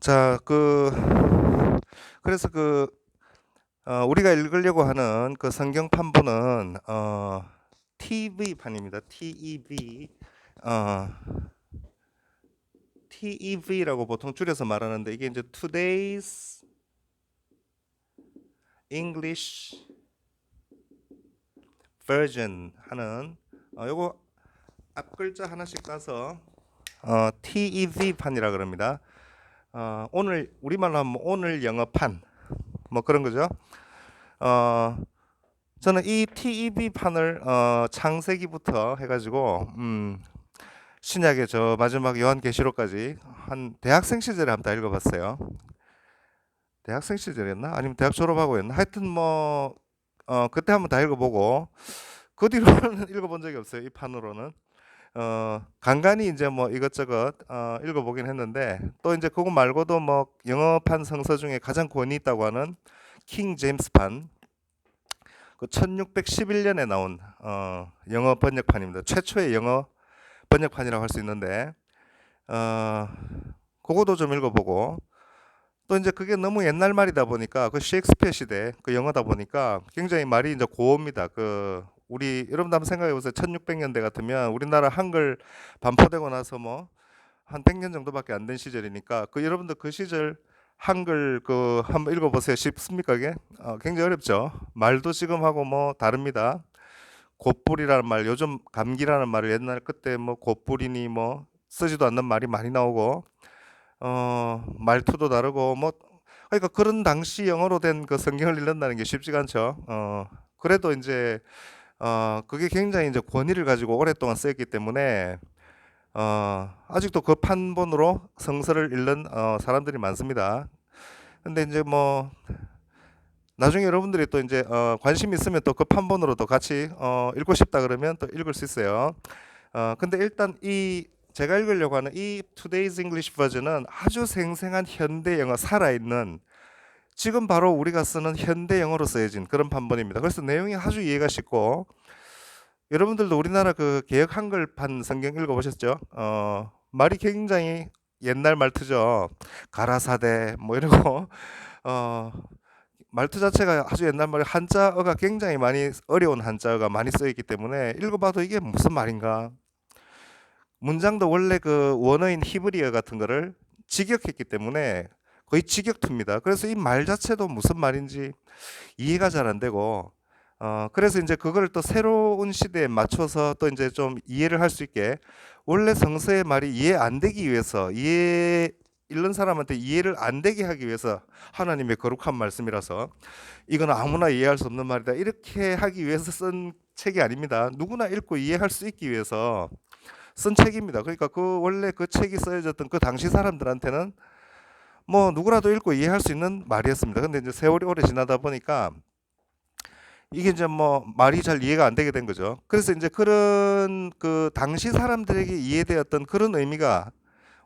자, 그 그래서 그 어, 우리가 읽으려고 하는 그 성경 판본은 어, TV 판입니다. TEV 어, TEV라고 보통 줄여서 말하는데 이게 이제 Today's English Version 하는 어, 요거 앞 글자 하나씩 따서 어, TEV 판이라 그럽니다. 어, 오늘 우리말로 하면 오늘 영어판 뭐 그런 거죠. 어, 저는 이 TEB 판을 어, 창세기부터 해가지고 음, 신약의 저 마지막 요한계시록까지 한 대학생 시절에 한번 다 읽어봤어요. 대학생 시절이었나? 아니면 대학 졸업하고 했나? 하여튼 뭐 어, 그때 한번 다 읽어보고 그 뒤로는 읽어본 적이 없어요. 이 판으로는. 어, 간간히 이제 뭐 이것저것 어, 읽어보긴 했는데 또 이제 그거 말고도 뭐 영어판 성서 중에 가장 권위 있다고 하는 킹 제임스판 그 1611년에 나온 어, 영어 번역판입니다. 최초의 영어 번역판이라고 할 수 있는데 어, 그거도 좀 읽어보고 또 이제 그게 너무 옛날 말이다 보니까 그 셰익스피어 시대 그 영어다 보니까 굉장히 말이 이제 고옵니다. 그 우리 여러분도 한번 생각해 보세요. 1600년대 같으면 우리나라 한글 반포되고 나서 뭐 한 100년 정도밖에 안 된 시절이니까 그 여러분들 그 시절 한글 그 한번 읽어 보세요. 쉽습니까 이게? 어, 굉장히 어렵죠. 말도 지금 하고 뭐 다릅니다. 곧불이라는 말, 요즘 감기라는 말을 옛날 그때 뭐 곧불이니 뭐 쓰지도 않는 말이 많이 나오고 어 말투도 다르고 뭐 그러니까 그런 당시 영어로 된 그 성경을 읽는다는 게 쉽지가 않죠. 어 그래도 이제 어 그게 굉장히 이제 권위를 가지고 오랫동안 쓰였기 때문에 어 아직도 그 판본으로 성서를 읽는 어 사람들이 많습니다. 근데 이제 뭐 나중에 여러분들이 또 이제 어 관심 있으면 또 그 판본으로 도 같이 어 읽고 싶다 그러면 또 읽을 수 있어요. 어 근데 일단 이 제가 읽으려고 하는 이 Today's English 버전은 아주 생생한 현대 영어 살아있는 지금 바로 우리가 쓰는 현대 영어로 쓰여진 그런 판본입니다. 그래서 내용이 아주 이해가 쉽고 여러분들도 우리나라 그 개혁 한글판 성경 읽어보셨죠? 어, 말이 굉장히 옛날 말투죠. 가라사대 뭐 이러고 어, 말투 자체가 아주 옛날 말이 한자어가 굉장히 많이 어려운 한자어가 많이 쓰여 있기 때문에 읽어봐도 이게 무슨 말인가? 문장도 원래 그 원어인 히브리어 같은 거를 직역했기 때문에 거의 직역투입니다. 그래서 이 말 자체도 무슨 말인지 이해가 잘 안 되고 어 그래서 이제 그걸 또 새로운 시대에 맞춰서 또 이제 좀 이해를 할 수 있게 원래 성서의 말이 이해 안 되기 위해서 이해 읽는 사람한테 이해를 안 되게 하기 위해서 하나님의 거룩한 말씀이라서 이건 아무나 이해할 수 없는 말이다 이렇게 하기 위해서 쓴 책이 아닙니다. 누구나 읽고 이해할 수 있기 위해서 쓴 책입니다. 그러니까 그 원래 그 책이 써져졌던 그 당시 사람들한테는 뭐 누구라도 읽고 이해할 수 있는 말이었습니다. 근데 이제 세월이 오래 지나다 보니까 이게 이제 뭐 말이 잘 이해가 안 되게 된 거죠. 그래서 이제 그런 그 당시 사람들에게 이해되었던 그런 의미가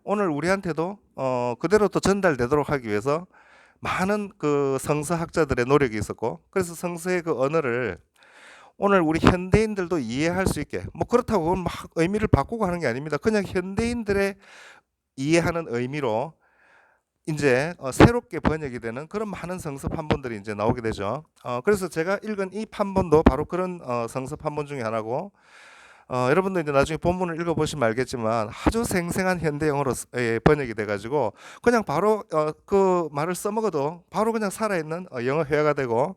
오늘 우리한테도 어 그대로 또 전달되도록 하기 위해서 많은 그 성서학자들의 노력이 있었고 그래서 성서의 그 언어를 오늘 우리 현대인들도 이해할 수 있게 뭐 그렇다고 막 의미를 바꾸고 하는 게 아닙니다. 그냥 현대인들의 이해하는 의미로 이제 어, 새롭게 번역이 되는 그런 많은 성서 판본들이 이제 나오게 되죠. 어, 그래서 제가 읽은 이 판본도 바로 그런 어, 성서 판본 중에 하나고 어, 여러분도 이제 나중에 본문을 읽어보시면 알겠지만 아주 생생한 현대 영어로 쓰- 예, 번역이 돼가지고 그냥 바로 어, 그 말을 써먹어도 바로 그냥 살아있는 어, 영어 회화가 되고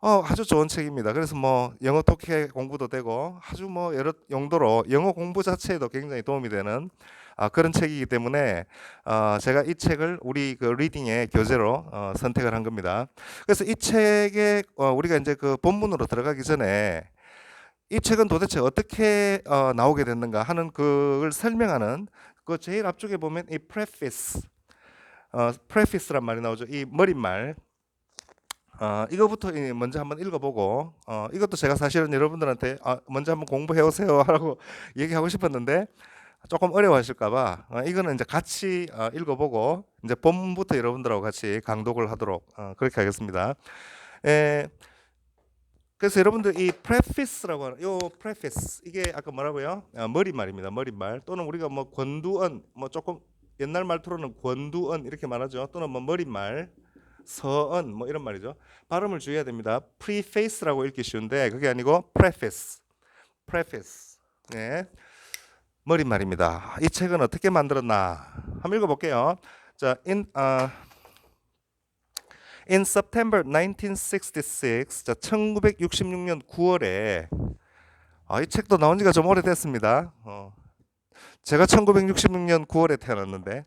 어, 아주 좋은 책입니다. 그래서 뭐 영어 독해 공부도 되고 아주 뭐 여러 용도로 영어 공부 자체에도 굉장히 도움이 되는 아, 그런 책이기 때문에 어, 제가 이 책을 우리 그 리딩의 교재로 어, 선택을 한 겁니다. 그래서 이 책에 어, 우리가 이제 그 본문으로 들어가기 전에 이 책은 도대체 어떻게 어, 나오게 됐는가 하는 그걸 설명하는 그 제일 앞쪽에 보면 이 preface, 어, preface란 말이 나오죠. 이 머릿말. 어, 이거부터 이 먼저 한번 읽어보고 어, 이것도 제가 사실은 여러분들한테 아, 먼저 한번 공부해 오세요 하라고 얘기하고 싶었는데 조금 어려워하실까봐 어, 이거는 이제 같이 어, 읽어보고 이제 본문부터 여러분들하고 같이 강독을 하도록 어, 그렇게 하겠습니다. 에, 그래서 여러분들 이 preface라고 하는 요 preface 이게 아까 뭐라고요? 어, 머릿말입니다. 머릿말 또는 우리가 뭐 권두언 뭐 조금 옛날 말투로는 권두언 이렇게 말하죠. 또는 뭐 머릿말, 서언 뭐 이런 말이죠. 발음을 주의해야 됩니다. preface라고 읽기 쉬운데 그게 아니고 preface, preface. 네. 머릿말입니다. 이 책은 어떻게 만들었나? 한번 읽어볼게요. 자, in 아 In September 1966, 자 1966년 9월에 아, 이 책도 나온 지가 좀 오래됐습니다. 어, 제가 1966년 9월에 태어났는데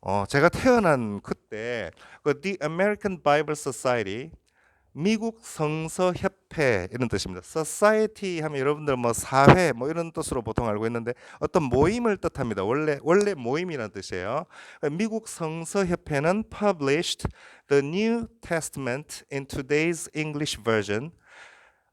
어, 제가 태어난 그때 그 The American Bible Society 미국 성서 협 회 이런 뜻입니다. Society 하면 여러분들 뭐 사회 뭐 이런 뜻으로 보통 알고 있는데 어떤 모임을 뜻합니다. 원래 원래 모임이라는 뜻이에요. 미국 성서 협회는 published the New Testament in today's English version,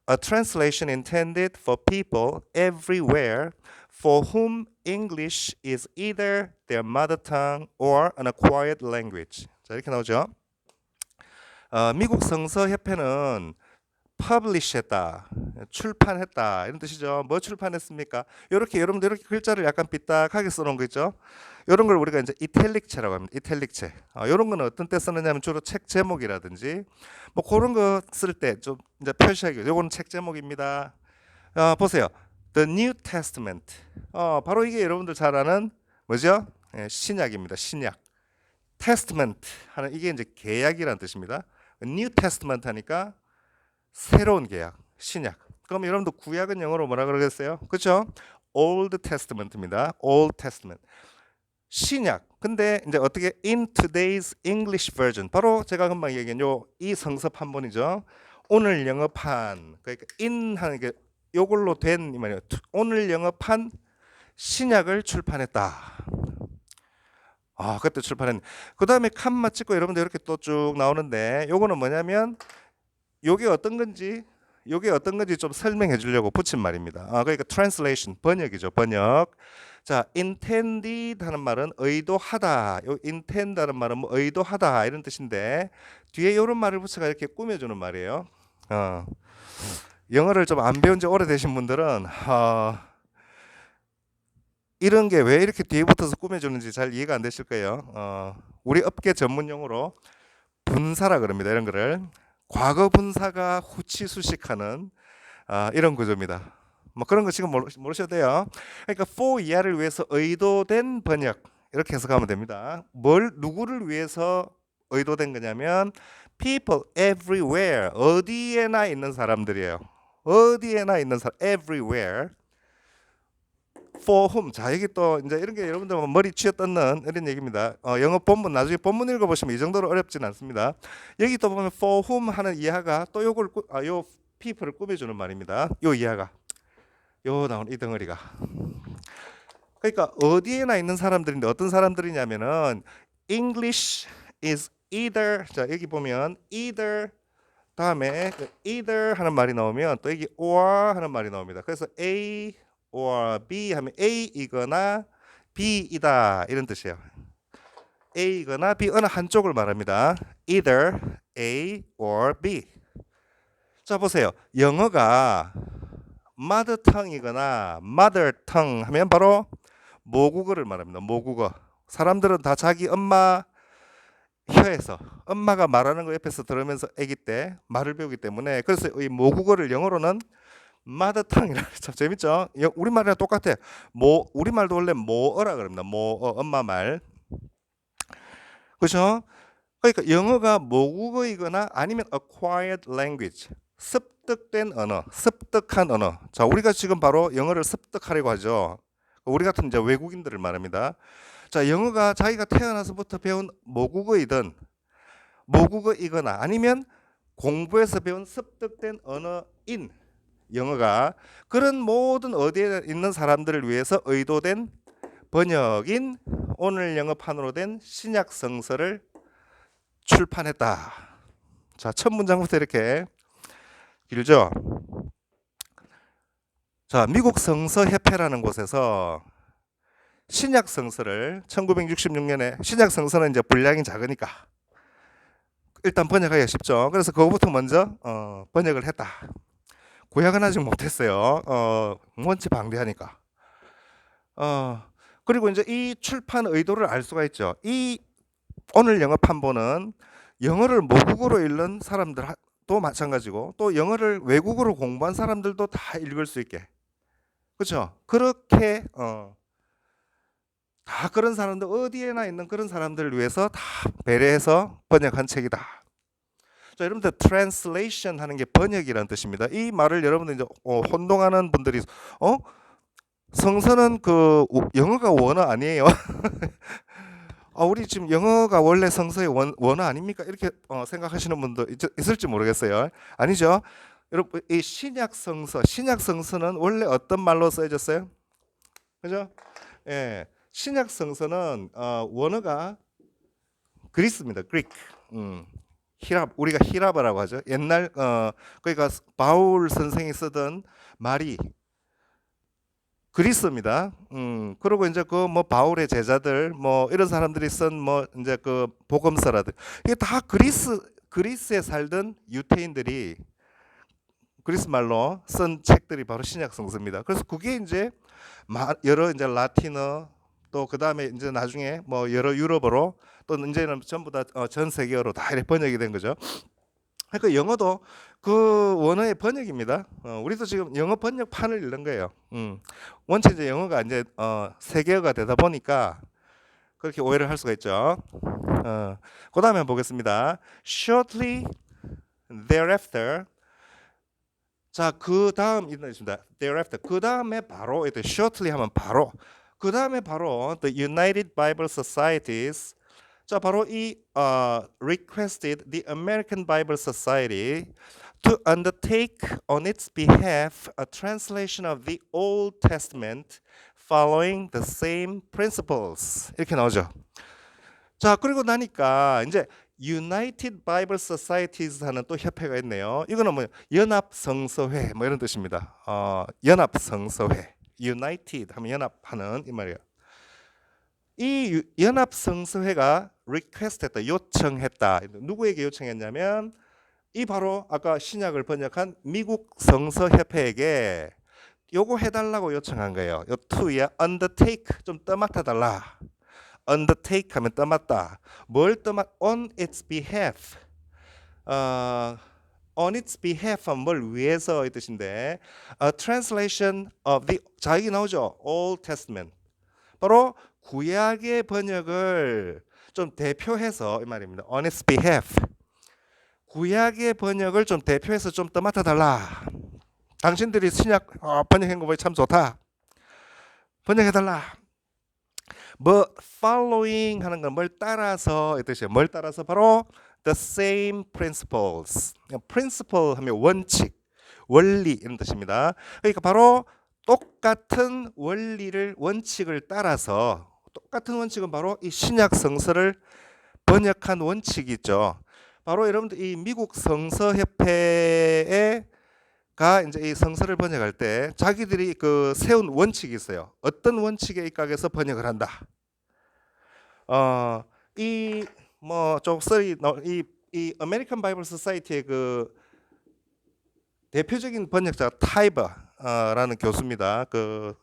a translation intended for people everywhere for whom English is either their mother tongue or an acquired language. 자 이렇게 나오죠. 어, 미국 성서 협회는 publish했다, 출판했다 이런 뜻이죠. 뭐 출판했습니까? 이렇게 여러분들 이렇게 글자를 약간 삐딱하게 써 놓은 거 있죠. 이런 걸 우리가 이제 이탈릭체라고 합니다. 이탈릭체. 어, 이런 거는 어떤 때 쓰느냐면 주로 책 제목이라든지 뭐 그런 거 쓸 때 좀 이제 표시하기. 요거는 책 제목입니다. 어, 보세요. The New Testament. 어, 바로 이게 여러분들 잘 아는 뭐죠? 예, 신약입니다. 신약. Testament 하는 이게 이제 계약이라는 뜻입니다. New Testament 하니까 새로운 계약, 신약. 그럼 여러분도 구약은 영어로 뭐라 그러겠어요? 그렇죠? Old Testament입니다. Old Testament. 신약. 근데 이제 어떻게 in today's English version. 바로 제가 금방 얘기한 요 이 성서 판본이죠. 오늘 영어판. 그러니까 in 하는 게 요걸로 된 이 말이에요. 오늘 영어판 신약을 출판했다. 아, 그때 출판했. 그다음에 칸마 찍고 여러분들 이렇게 또 쭉 나오는데 요거는 뭐냐면 요게 어떤 건지 요게 어떤 건지 좀 설명해 주려고 붙인 말입니다. 아, 그러니까 translation 번역이죠. 번역. 자, intended 하는 말은 의도하다. 요 intend 하는 말은 뭐 의도하다 이런 뜻인데 뒤에 이런 말을 붙여가 이렇게 꾸며 주는 말이에요. 어. 영어를 좀 안 배운 지 오래되신 분들은 어, 이런 게 왜 이렇게 뒤에 붙어서 꾸며주는지 잘 이해가 안 되실 거예요. 어, 우리 업계 전문 용어로 분사라 그럽니다. 이런 거를 과거 분사가 후치 수식하는 아, 이런 구조입니다. 뭐 그런 거 지금 모르, 모르셔도 돼요. 그러니까 for 이하를 위해서 의도된 번역 이렇게 해석하면 됩니다. 뭘 누구를 위해서 의도된 거냐면 people everywhere 어디에나 있는 사람들이에요. 어디에나 있는 사람 everywhere for whom 자 여기 또 이제 이런 게 여러분들 뭐 머리 쥐어 뜯는 이런 얘기입니다. 어, 영어 본문 나중에 본문 읽어보시면 이 정도로 어렵진 않습니다. 여기 또 보면 for whom 하는 이하가 또 요걸 꾸, 아, 요 people을 꾸며주는 말입니다. 요 이하가 요 나온 이 덩어리가 그러니까 어디에나 있는 사람들인데 어떤 사람들이냐면은 English is either 자 여기 보면 either 다음에 그 either 하는 말이 나오면 또 여기 or 하는 말이 나옵니다. 그래서 A or B 하면 A이거나 B이다 이런 뜻이에요. A이거나 B 어느 한쪽을 말합니다. Either A or B. 자 보세요. 영어가 mother tongue이거나 mother tongue 하면 바로 모국어를 말합니다. 모국어. 사람들은 다 자기 엄마 혀에서 엄마가 말하는 거 옆에서 들으면서 아기 때 말을 배우기 때문에 그래서 이 모국어를 영어로는 마더탕이라 참 재밌죠? 우리 말이랑 똑같아. 모 우리 말도 원래 모어라 그럽니다. 모어 엄마 말. 그렇죠? 그러니까 영어가 모국어이거나 아니면 acquired language 습득된 언어, 습득한 언어. 자, 우리가 지금 바로 영어를 습득하려고 하죠. 우리 같은 이제 외국인들을 말합니다. 자, 영어가 자기가 태어나서부터 배운 모국어이든 모국어이거나 아니면 공부해서 배운 습득된 언어인 영어가 그런 모든 어디에 있는 사람들을 위해서 의도된 번역인 오늘 영어판으로 된 신약 성서를 출판했다. 자, 첫 문장부터 이렇게 길죠? 자, 미국 성서 협회라는 곳에서 신약 성서를 1966년에 신약 성서는 이제 분량이 작으니까 일단 번역하기가 쉽죠. 그래서 그거부터 먼저 어, 번역을 했다. 구약은 아직 못했어요. 어, 원체 방대하니까. 어, 그리고 이제 이 출판 의도를 알 수가 있죠. 이 오늘 영어 판본은 영어를 모국어로 읽는 사람들도 마찬가지고 또 영어를 외국어로 공부한 사람들도 다 읽을 수 있게 그렇죠. 그렇게 어, 다 그런 사람들 어디에나 있는 그런 사람들을 위해서 다 배려해서 번역한 책이다. 자, 여러분들 translation 하는 게 번역이라는 뜻입니다. 이 말을 여러분들 이제 어, 혼동하는 분들이 어 성서는 그 우- 영어가 원어 아니에요. 아, 우리 지금 영어가 원래 성서의 원, 원어 아닙니까? 이렇게 어, 생각하시는 분도 있, 있을지 모르겠어요. 아니죠. 여러분 이 신약 성서, 신약 성서는 원래 어떤 말로 써졌어요? 그죠? 예, 신약 성서는 어, 원어가 그리스입니다. 그리크. 음. 히랍 우리가 히라바라고 하죠. 옛날 어 그러니까 바울 선생이 쓰던 말이 그리스입니다. 음 그리고 이제 그 뭐 바울의 제자들 뭐 이런 사람들이 쓴 뭐 이제 그 복음서라든 이게 다 그리스 그리스에 살던 유태인들이 그리스 말로 쓴 책들이 바로 신약 성서입니다. 그래서 그게 이제 마- 여러 이제 라틴어 또 그 다음에 이제 나중에 뭐 여러 유럽어로 또 이제는 전부 다 전 세계어로 다 이렇게 번역이 된 거죠. 그러니까 영어도 그 원어의 번역입니다. 어, 우리도 지금 영어 번역판을 읽는 거예요. 음. 원체 이제 영어가 이제 어, 세계어가 되다 보니까 그렇게 오해를 할 수가 있죠. 어, 그 다음에 보겠습니다. Shortly thereafter 자, 그 다음 있습니다. Thereafter. 그 다음에 바로 이때 shortly 하면 바로 그 다음에 바로 the United Bible Societies 자, 바로 이 어, requested the American Bible Society to undertake on its behalf a translation of the Old Testament following the same principles. 이렇게 나오죠. 자, 그리고 나니까 이제 United Bible Societies 하는 또 협회가 있네요. 이거는 뭐 연합 성서회 뭐 이런 뜻입니다. 어, 연합 성서회. United 하면 연합하는 이 말이에요. 이 유- 연합 성서회가 request했다, 요청했다. 누구에게 요청했냐면 이 바로 아까 신약을 번역한 미국 성서 협회에게 요거 해달라고 요청한 거예요. 요 to야 undertake 좀 떠맡아 달라. undertake 하면 떠맡다. 뭘 떠맡? on its behalf. 어, on its behalf 뭘 위해서 이 뜻인데 a translation of the 자 여기 나오죠. Old Testament. 바로 구약의 번역을 좀 대표해서 이 말입니다. on its behalf. 구약의 번역을 좀 대표해서 좀 떠맡아 달라. 당신들이 신약 어, 번역한 거 보니 참 좋다. 번역해 달라. 뭐 following 하는 건 뭘 따라서 이 뜻이에요. 뭘 따라서 바로 the same principles. principle 하면 원칙, 원리 이런 뜻입니다. 그러니까 바로 똑같은 원리를 원칙을 따라서 똑같은 원칙은 바로 이 신약 성서를 번역한 원칙이 있죠. 바로 여러분들 이 미국 성서 협회에 가 이제 이 성서를 번역할 때 자기들이 그 세운 원칙이 있어요. 어떤 원칙에 입각해서 번역을 한다. 어, 이뭐 쪽서리 이 이 아메리칸 바이블 소사이티의 그 대표적인 번역자 타이버라는 교수입니다. 그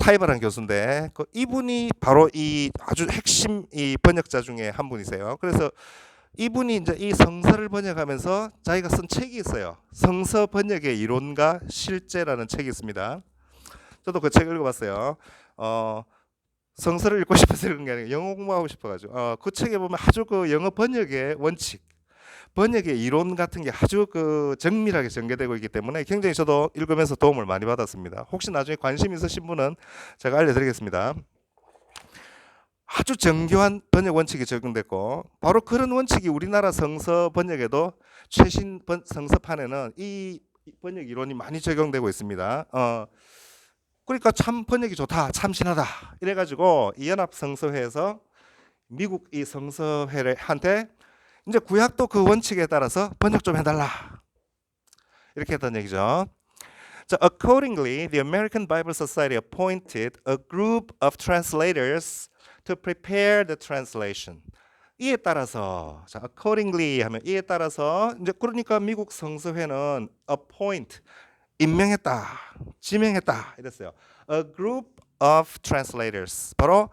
타이버라는 교수인데 그 이분이 바로 이 아주 핵심 이 번역자 중에 한 분이세요. 그래서 이분이 이제 이 성서를 번역하면서 자기가 쓴 책이 있어요. 성서 번역의 이론과 실제라는 책이 있습니다. 저도 그 책을 읽어봤어요. 어, 성서를 읽고 싶어서 읽은 게 아니고 영어 공부하고 싶어가지고 어, 그 책에 보면 아주 그 영어 번역의 원칙, 번역의 이론 같은 게 아주 그 정밀하게 전개되고 있기 때문에 굉장히 저도 읽으면서 도움을 많이 받았습니다. 혹시 나중에 관심 있으신 분은 제가 알려드리겠습니다. 아주 정교한 번역 원칙이 적용됐고 바로 그런 원칙이 우리나라 성서 번역에도 최신 번, 성서판에는 이 번역 이론이 많이 적용되고 있습니다. 어, 그러니까 참 번역이 좋다, 참신하다 이래가지고 이 연합 성서회에서 미국 이 성서회를 한테 이제 구약도 그 원칙에 따라서 번역 좀 해달라 이렇게 했던 얘기죠. 자, accordingly, the American Bible Society appointed a group of translators to prepare the translation. 이에 따라서 자, accordingly 하면 이에 따라서 이제 그러니까 미국 성서회는 appoint 임명했다, 지명했다 이랬어요. a group of translators. 바로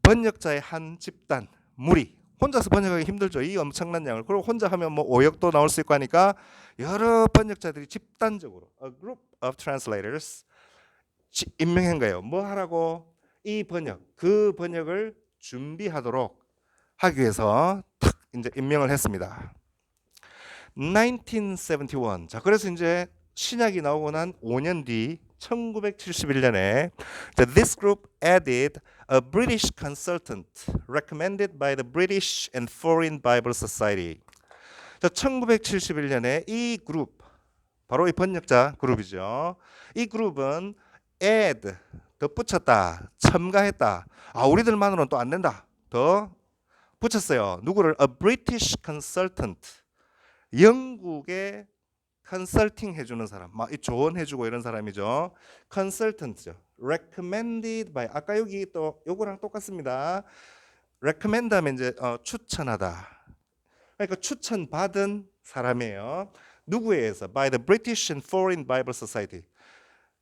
번역자의 한 집단, 무리. 혼자서 번역하기 힘들죠. 이 엄청난 양을. 그리고 혼자 하면 뭐 오역도 나올 수 있고 하니까 여러 번역자들이 집단적으로 a group of translators 지- 임명한 거예요. 뭐 하라고? 이 번역, 그 번역을 준비하도록 하기 위해서 탁 이제 임명을 했습니다. 1971. 자, 그래서 이제 신약이 나오고 난 5년 뒤 1971년에 this group added a British consultant recommended by the British and Foreign Bible Society. 자, 1971년에 이 그룹 바로 이 번역자 그룹이죠. 이 그룹은 add 덧붙였다, 첨가했다. 아, 우리들만으로는 또 안 된다. 더 붙였어요. 누구를 a British consultant 영국의 컨설팅 해주는 사람, 막이 조언해주고 이런 사람이죠. 컨설턴트죠. recommended by 아까 여기 또 요거랑 똑같습니다. recommend 하면 이제 어, 추천하다. 그러니까 추천받은 사람이에요. 누구에 의해서? by the British and Foreign Bible Society.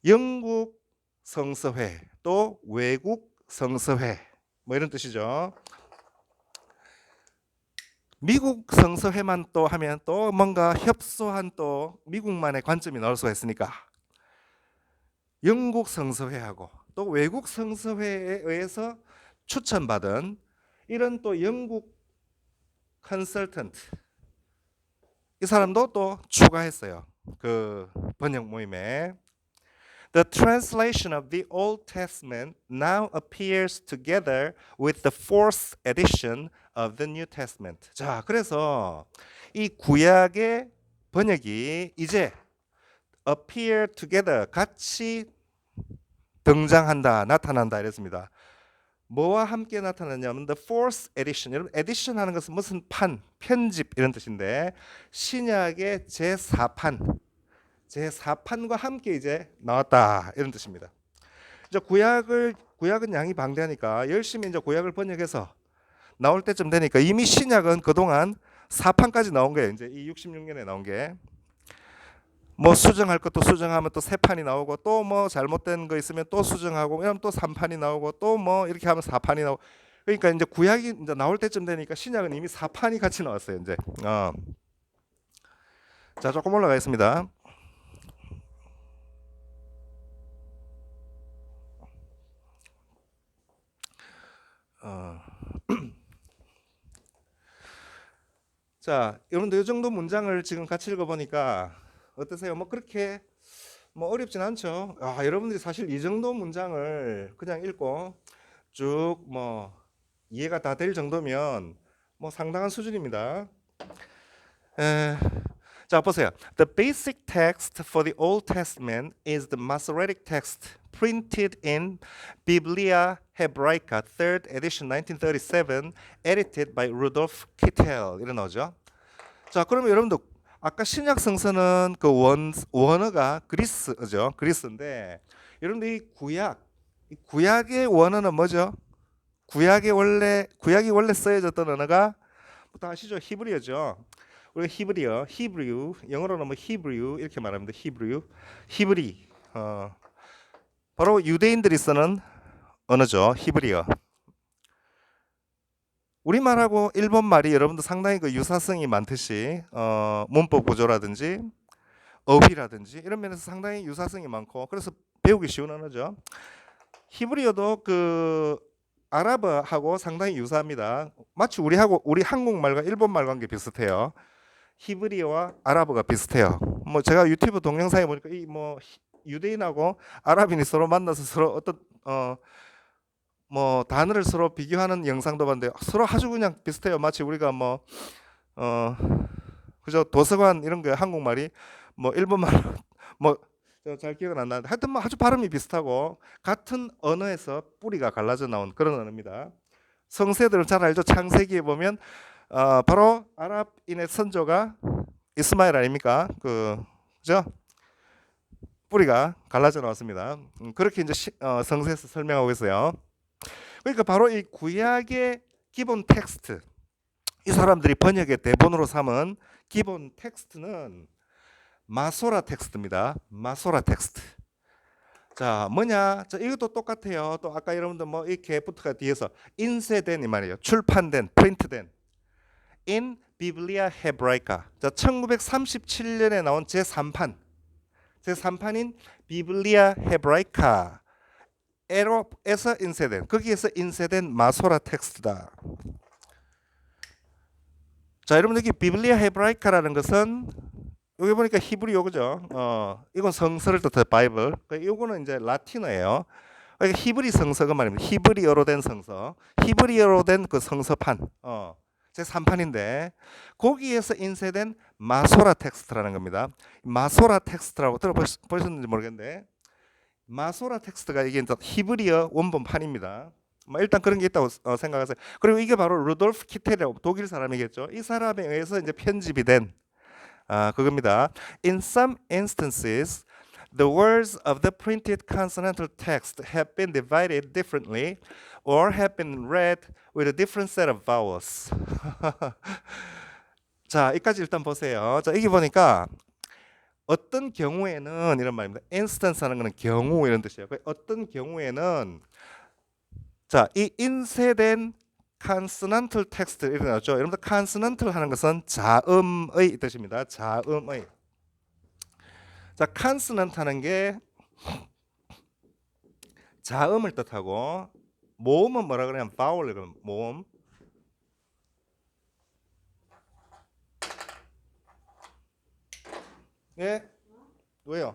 영국 성서회 또 외국 성서회 뭐 이런 뜻이죠. 미국 성서회만 또 하면 또 뭔가 협소한 또 미국만의 관점이 나올 수가 있으니까 영국 성서회하고 또 외국 성서회에 의해서 추천받은 이런 또 영국 컨설턴트 이 사람도 또 추가했어요. 그 번역 모임에 The translation of the Old Testament now appears together with the fourth edition of the New Testament. 자, 그래서 이 구약의 번역이 이제 appear together 같이 등장한다, 나타난다 이랬습니다. 뭐와 함께 나타나냐면 the fourth edition. 여러분 edition 하는 것은 무슨 판, 편집 이런 뜻인데 신약의 제 4판, 제 4판과 함께 이제 나왔다 이런 뜻입니다. 이제 구약을 구약은 양이 방대하니까 열심히 이제 구약을 번역해서 나올 때쯤 되니까 이미 신약은 그동안 4판까지 나온 거예요. 이제 이 66년에 나온 게. 뭐 수정할 것도 수정하면 또 세 판이 나오고 또 뭐 잘못된 거 있으면 또 수정하고 그럼 또 3판이 나오고 또 뭐 이렇게 하면 4판이 나오고 그러니까 이제 구약이 이제 나올 때쯤 되니까 신약은 이미 4판이 같이 나왔어요, 이제. 어. 자, 조금 올라가겠습니다. 어. 자, 여러분들 이 정도 문장을 지금 같이 읽어보니까 어떠세요? 뭐 그렇게 뭐 어렵진 않죠. 아, 여러분들이 사실 이 정도 문장을 그냥 읽고 쭉 뭐 이해가 다 될 정도면 뭐 상당한 수준입니다. 에, 자 보세요. The basic text for the Old Testament is the Masoretic text printed in Biblia Hebraica, third edition, 1937, edited by Rudolf Kittel. 이런 어죠. 자, 그러면 여러분들 아까 신약 성서는 그 원 원어가 그리스죠. 그리스인데 여러분들 이 구약 이 구약의 원어는 뭐죠? 구약의 원래 구약이 원래 쓰여졌던 언어가 다 아시죠? 히브리어죠. 우리가 히브리어, 히브리유, 영어로는 뭐 히브리유 이렇게 말합니다. 히브리유, 히브리. 어, 바로 유대인들이 쓰는 언어죠. 히브리어. 우리말하고 일본말이 여러분들 상당히 그 유사성이 많듯이 어, 문법 구조라든지 어휘라든지 이런 면에서 상당히 유사성이 많고 그래서 배우기 쉬운 언어죠. 히브리어도 그 아랍어하고 상당히 유사합니다. 마치 우리하고 우리 한국말과 일본말 관계 비슷해요. 히브리어와 아랍어가 비슷해요. 뭐 제가 유튜브 동영상에 보니까 이 뭐 유대인하고 아랍인이 서로 만나서 서로 어떤 어 뭐 단어를 서로 비교하는 영상도 봤는데 서로 아주 그냥 비슷해요. 마치 우리가 뭐 어 그저 도서관 이런 거 한국말이 뭐 일본말 뭐잘 기억은 안 나는데 하여튼 뭐 아주 발음이 비슷하고 같은 언어에서 뿌리가 갈라져 나온 그런 언어입니다. 성세들은 잘 알죠. 창세기에 보면 어, 바로 아랍인의 선조가 이스마엘 아닙니까? 그 그죠? 뿌리가 갈라져 나왔습니다. 음, 그렇게 이제 시, 어, 성서에서 설명하고 있어요. 그러니까 바로 이 구약의 기본 텍스트, 이 사람들이 번역의 대본으로 삼은 기본 텍스트는 마소라 텍스트입니다. 마소라 텍스트. 자, 뭐냐? 자, 이것도 똑같아요. 또 아까 여러분들 뭐 이렇게 부터가 뒤에서 인쇄된 이 말이에요. 출판된, 프린트된. In Biblia Hebraica. 자, 1937년에 나온 제3판. 제3판인 Biblia Hebraica. 에로에서 인쇄된 거기에서 인쇄된 마소라 텍스트다. 자, 여러분 여기 비블리아 헤브라이카라는 것은 여기 보니까 히브리어 그죠? 어, 이건 성서를 뜻해 바이블. 그 이거는 이제 라틴어예요. 그러니까 히브리 성서가 말입니다. 히브리어로 된 성서, 히브리어로 된 그 성서판. 어, 제 3판인데 거기에서 인쇄된 마소라 텍스트라는 겁니다. 마소라 텍스트라고 들어보셨는지 모르겠는데 마소라 텍스트가 이게 히브리어 원본판입니다. 뭐 일단 그런 게 있다고 어, 생각하세요. 그리고 이게 바로 루돌프 키텔이라고 독일 사람이겠죠. 이 사람에 의해서 이제 편집이 된 아, 그겁니다. In some instances, the words of the printed consonantal text have been divided differently or have been read with a different set of vowels. 자, 이까지 일단 보세요. 자, 여기 보니까 어떤 경우에는 이런 말입니다. instance 하는 거는 경우 이런 뜻이에요. 그 어떤 경우에는 자, 이 인쇄된 consonantal text 이렇게 나왔죠. 여러분들 consonantal 하는 것은 자음의 뜻입니다. 자음의. 자, consonant 하는 게 자음을 뜻하고 모음은 뭐라 그러냐면 이런 모음. 예? 왜요?